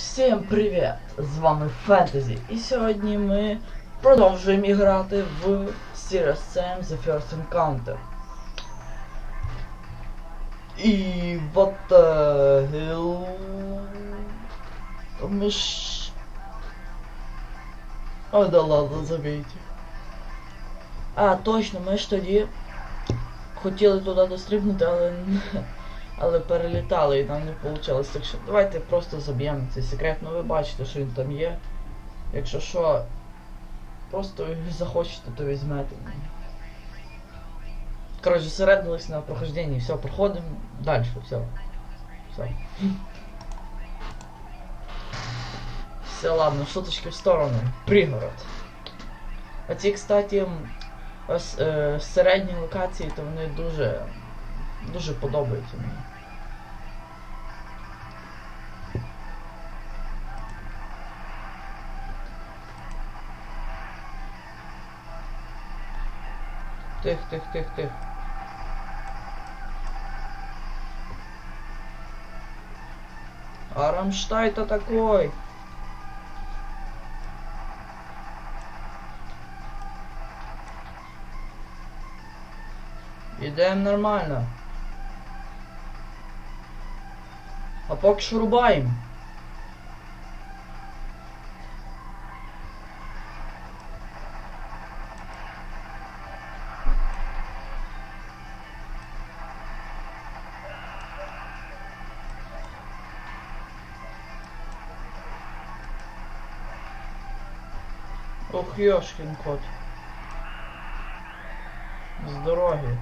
Всім привіт! З вами Фентезі. І сьогодні ми продовжуємо грати в Serious Sam The First Encounter. І what the hell... Ми ж... Ой, да ладно, забейте. А, точно, ми ж тоді хотіли туди дострибнути, але але перелітали і нам не вийшло. Так що давайте просто заб'ємо цей секрет. Ну ви бачите, що він там є. Якщо що, просто захочете, то візьмете. Коротше, зосередились на прохожденні, все, проходимо далі, все. Все. Все, ладно, шуточки в сторону. Пригород. А ці, кстати, ось е, середні локації, то вони дуже дуже подобаються мені. Тих, тих, тих, тих. А Рамштай-то такой. Ідем нормально. А поки що ёшкин кот. З дороги.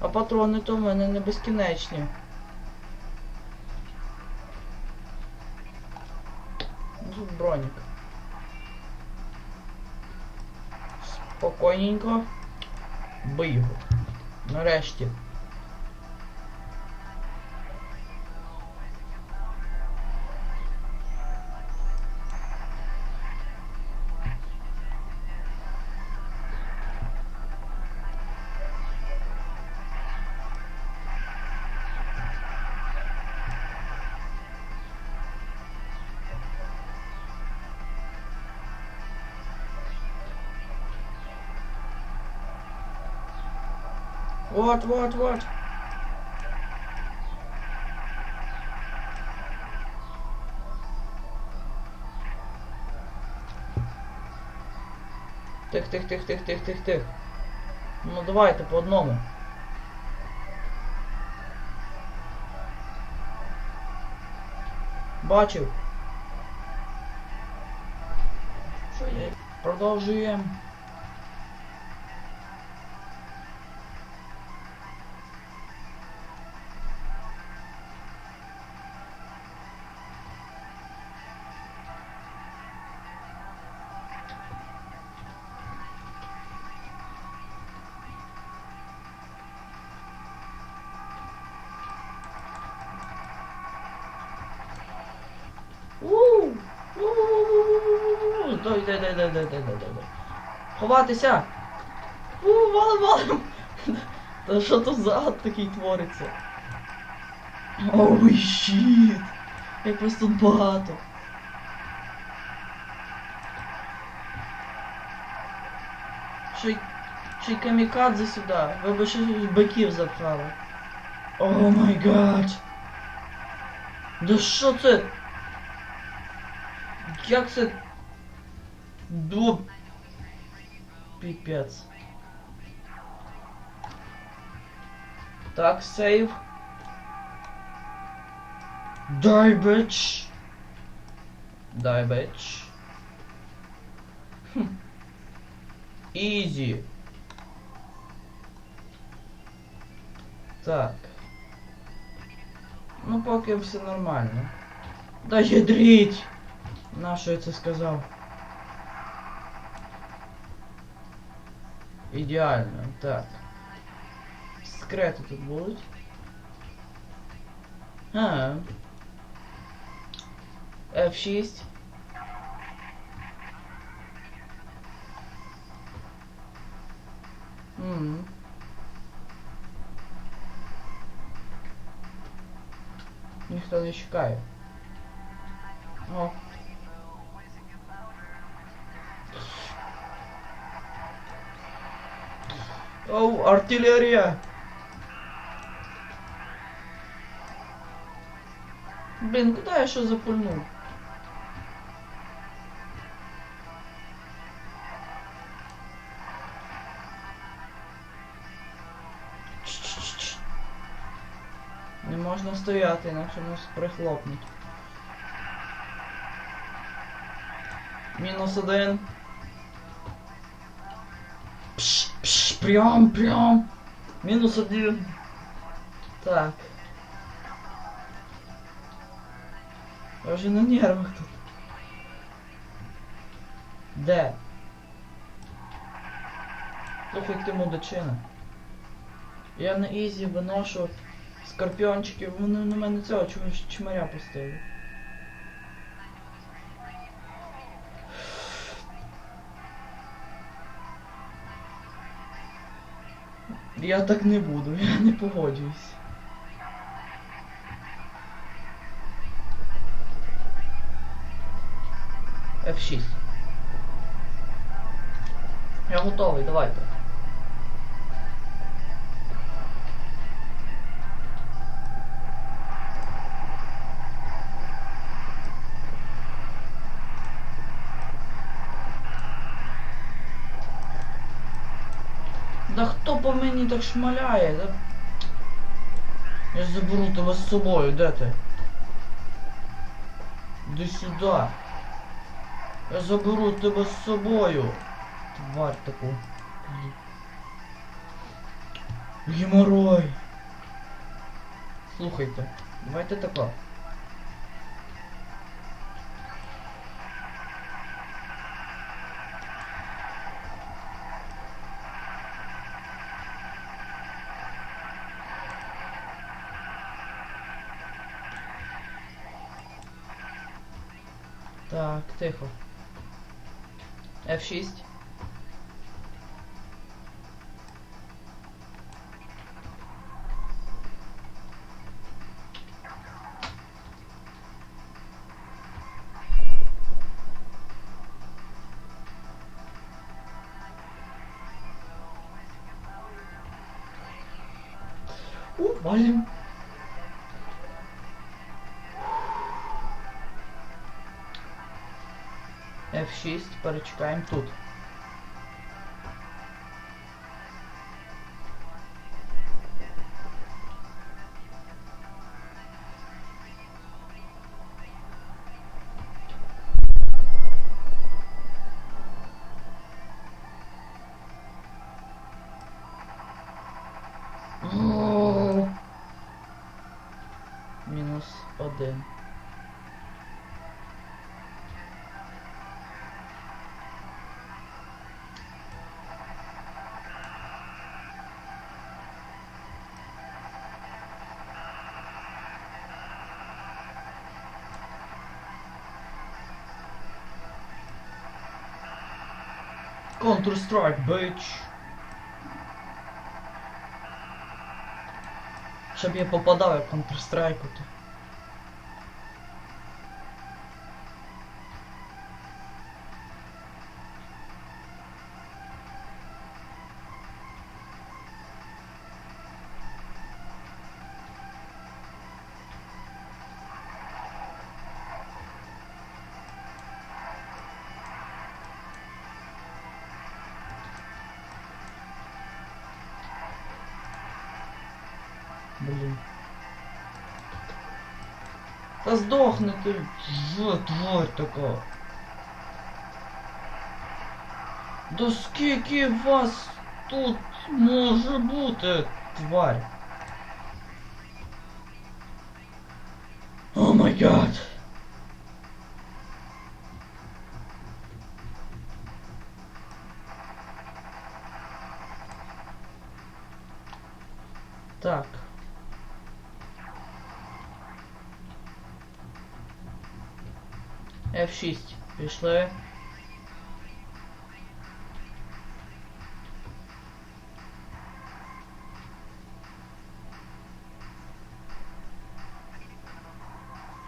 А патрони то в мене не безкінечні. Тут бронік. Спокійненько. Бий його. Нарешті. Вот, вот, вот. Тих, тих, тих, тих, тих, тих, тих. Ну давайте по одному. Бачив. Що є? Продовжуємо. Дай, дай, дай, дай, дай, дай, дай, дай. Ховатися! У, валим, валим! Та що то за ад такий твориться? Ой щіт! Як вас тут багато! Чи... Чи камікадзе сюди? Ви б ще биків заправили. О май гад! Да що це? Як це... до... Пипец. Так, сейв. Дай, бэч. Дай, бэч. Хм. Изи. Так. Ну, пока все нормально. Да ядрить! На что это сказал? Идеально, Так. Секрети тут будуть. А. F6. М. Ніхто не чекает. О. артилерія! Блін, куди я запульнув? Чш-чш-чш. Не можна стояти, інакше нас прихлопнуть. Мінус один. Пш, пш, прям, прям. Мінус один. Так. Я вже на нервах тут. Де? Слухай ти мудачина. Я на ізі виношу скорпіончиків, вони на мене цього чмаря пустили. Я так не буду, я не погоджуюсь. F6. Я готовий, давайте. Так шмаляє? Да? Я заберу тебе з собою, де ти? Іди сюди. Я заберу тебе з собою. Тварь таку. Геморрой. Слухайте, давайте тако. Так, тихо. F6. У, валим. F6, перечекаємо тут. Counter-Strike, bitch! Щоб я попадав як Counter-Strike то. Блін. Та здохни ти, тварь така. Да скільки вас тут може бути, тварь? Пішли.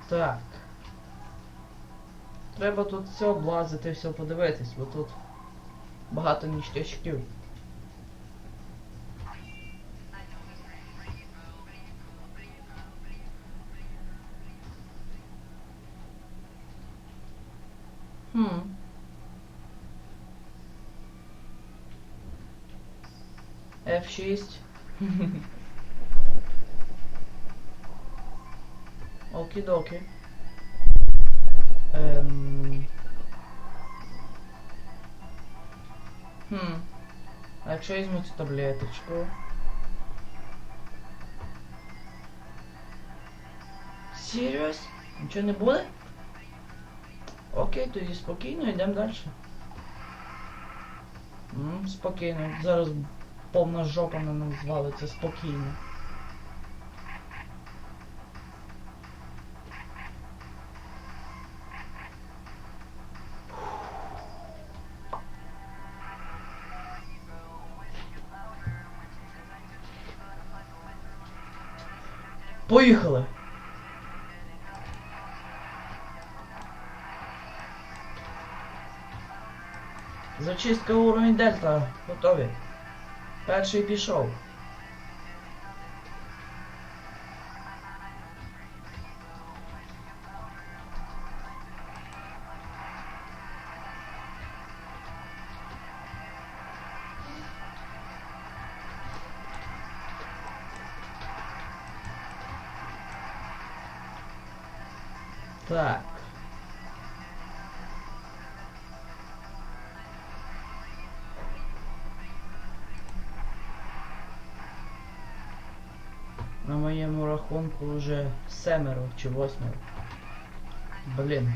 Так. Треба тут все облазити, все подивитись, бо тут багато ніштячків. F6. Окі-докі. Ем... Хм. А якщо я візьму цю таблеточку? Серйоз? Нічого не буде? Окей, тоді спокійно, йдемо далі. Спокійно. Зараз повна жопа на нас звалиться спокійно. Поїхали! Зачистка уровень дельта. Готові. Перший пішов. На моєму рахунку вже семеро чи восьмеро. Блін.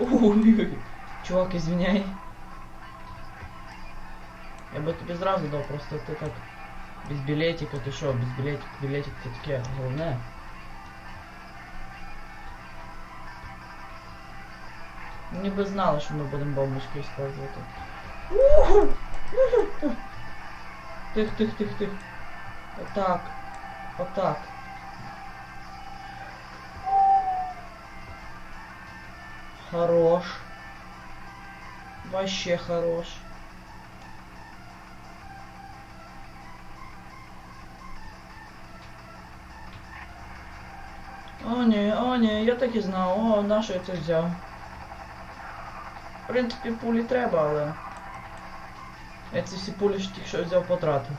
Ой, чувак, извиняй. Я би тобі зразу дав, просто ти так без білетика, ти що, без білетик, білетик це таке головне. Ніби знали, що ми будемо бомбочки использувати. Тих, тих, тих, тих. Отак. Отак. Хорош. Вообще хорош. О, ні, о, ні, я так і знав. О, на що я це взяв? В принципі, пулі треба, але. Я ці всі пулі ж тільки що взяв потратив.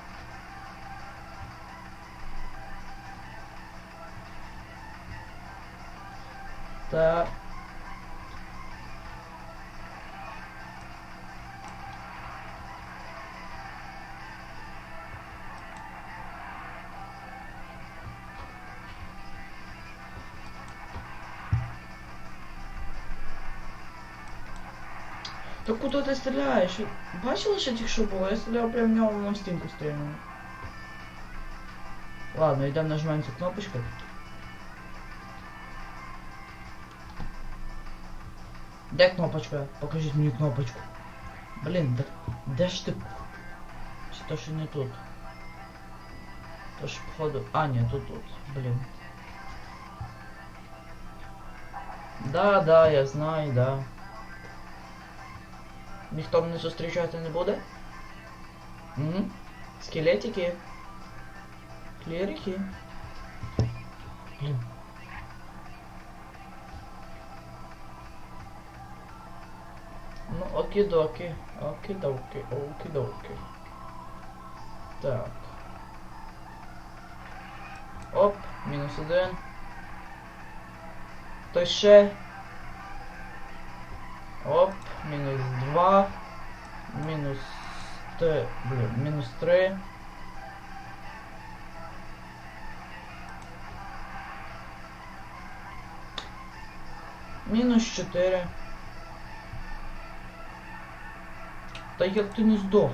Так. Та куди ти стріляєш? Бачила, що тільки що було? Я стріляв прямо в нього воно в стінку стрільнуло. Ладно, йдемо нажимаємо цю кнопочку. Де кнопочка? Покажіть мені кнопочку. Блін, де, де ж ти? Чи то що не тут? То ж походу. А, ні, тут тут. Блін. Да, да, я знаю, да. Ніхто мене зустрічати не буде? М? Скелетики. Клерики. Блін. Ну, окидоки. Окидоки, окидоки. Так. Оп, мінус один. Хтось ще. Оп, мінус 2. Мінус т. Блін, мінус 3. Мінус 4. Та як ти не здох?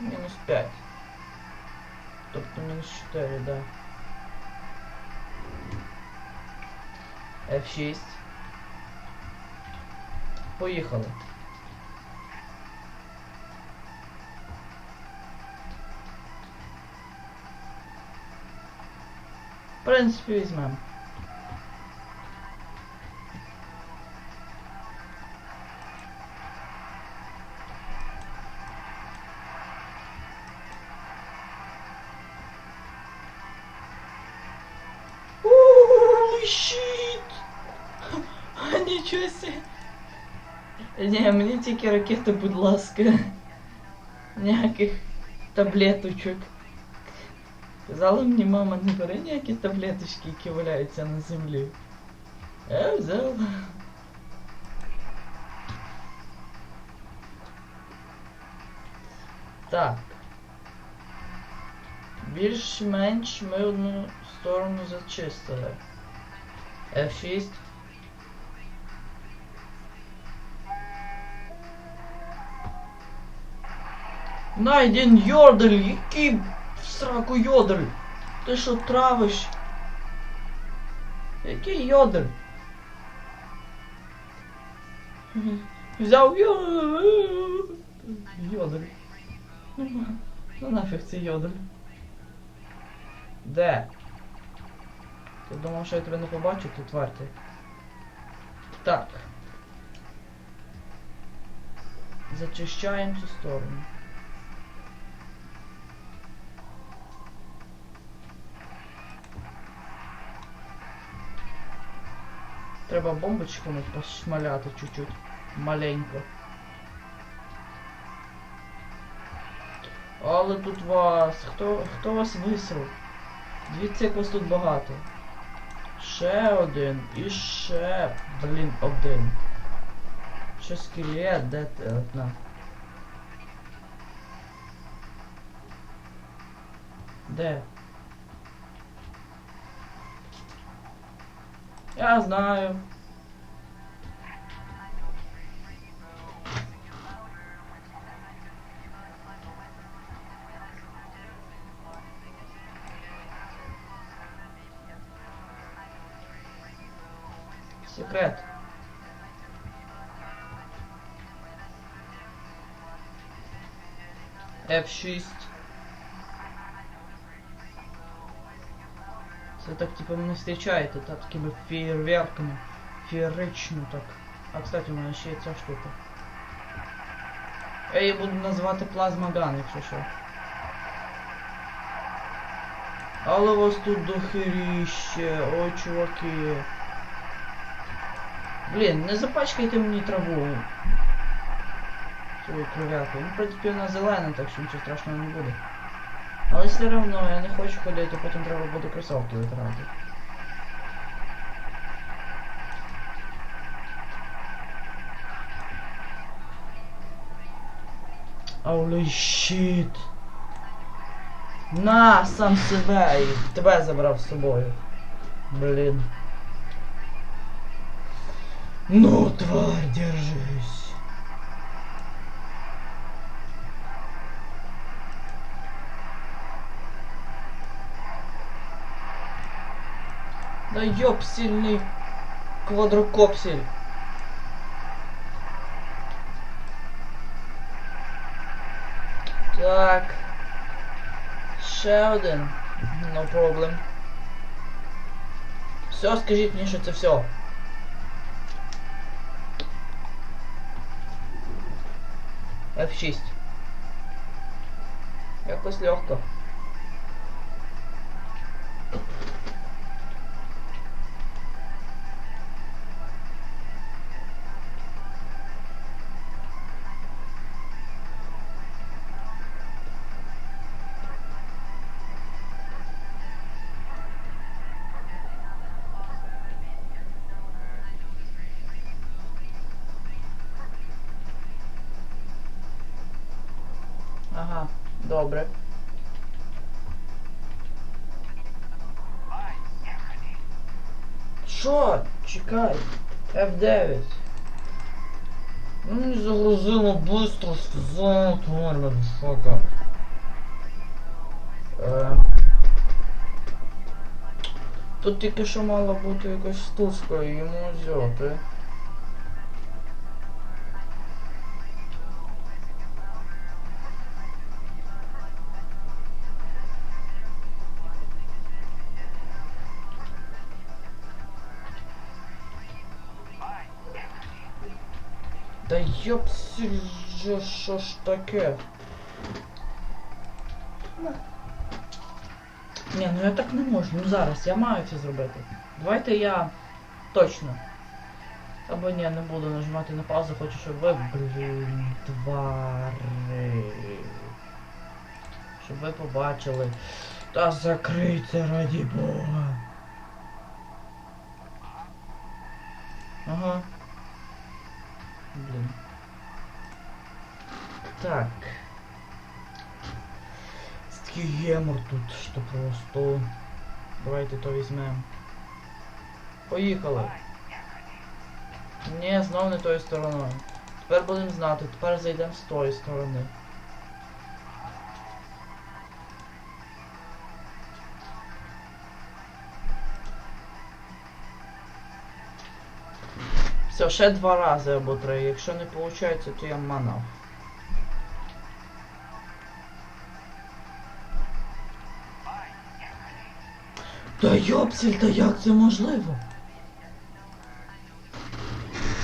Мінус 5. Тобто мінус 4, да. F6. Поїхали. В принципі, візьмемо. Ні, мені тільки ракети, будь ласка. Ніяких таблеточок. Казала мені мама, не бери ніякі таблеточки, які валяються на землі. Я взяла. Так. Більш-менш ми одну сторону зачистили. F6. Найден йодель, який сраку йодель? Ти що травиш? Який йодель? Взяв йо- йодель. Ну, нафіг цей йодель. Де? Ти думав, що я тебе не побачу, ти тварь ти. Так. Зачищаємо цю сторону. Треба бомбочками пошмаляти чуть-чуть. Маленько. Але тут вас. Хто хто вас висрав? Дивіться, як вас тут багато. Ще один. І ще. Блін, один. Ще скелет, де ти одна? Де? Я знаю. Секрет. F6. Це так типу мене зустрічаєте, так такими фейерверками. Феєрично так. А кстати, у мене ще є ця штука. Я її буду називати плазмаган, якщо що. Але вас тут дохеріще, ой, чуваки. Блін, не запачкайте мені траву. Свою кров'яку. Ну, в принципі, вона зелена, так що нічого страшного не буде. Але все одно я не хочу ходити, потім треба буде кросовки витирати. Holy shit. На, сам себе і тебе забрав з собою. Блін. Ну, тварь, держись. Да ёб сильный квадрокопсель. Так. Ще один. No problem. Все, скажіть що це все. F6. Якось легко. Добре. Що? Чекай. F9. Ну не загрузило быстро, сказал, тварь, мotherfucker. Е. Тут тільки що мала бути якась штучка йому взяти. Йопсі же, що ж таке? Ні, ну я так не можу. Ну зараз, я маю це зробити. Давайте я точно. Або ні, не буду нажимати на паузу, хочу, щоб ви, блін, твари. Щоб ви побачили. Та закрийте раді Бога. Ага. Блін. Так. Такий гемор тут, що просто. Давайте то візьмемо. Поїхали. Ні, знов не тою стороною. Тепер будемо знати, тепер зайдемо з тої сторони. Все, ще два рази або три. Якщо не виходить, то я манав. Та йопсель, та як це можливо?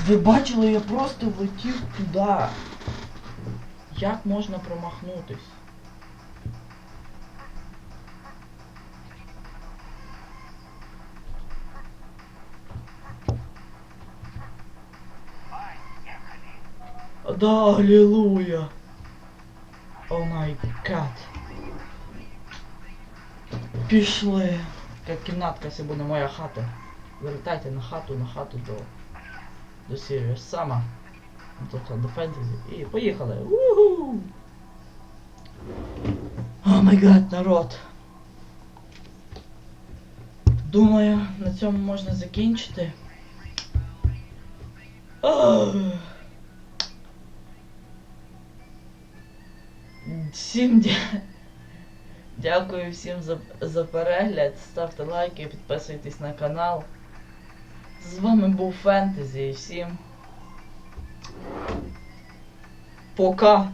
Ви бачили, я просто влетів туди. Як можна промахнутись? Да, аллилуйя. О май гад. Пішли. Як кімнатка, це буде моя хата. Вертайте на хату, на хату до. До Сіріус Сама. Тобто до фентезі. І поїхали. Уху! О май гад, народ. Думаю, на цьому можна закінчити. Ах. Всім дя... дякую всім за, за перегляд. Ставте лайки, підписуйтесь на канал. З вами був Фентезі і всім. Пока!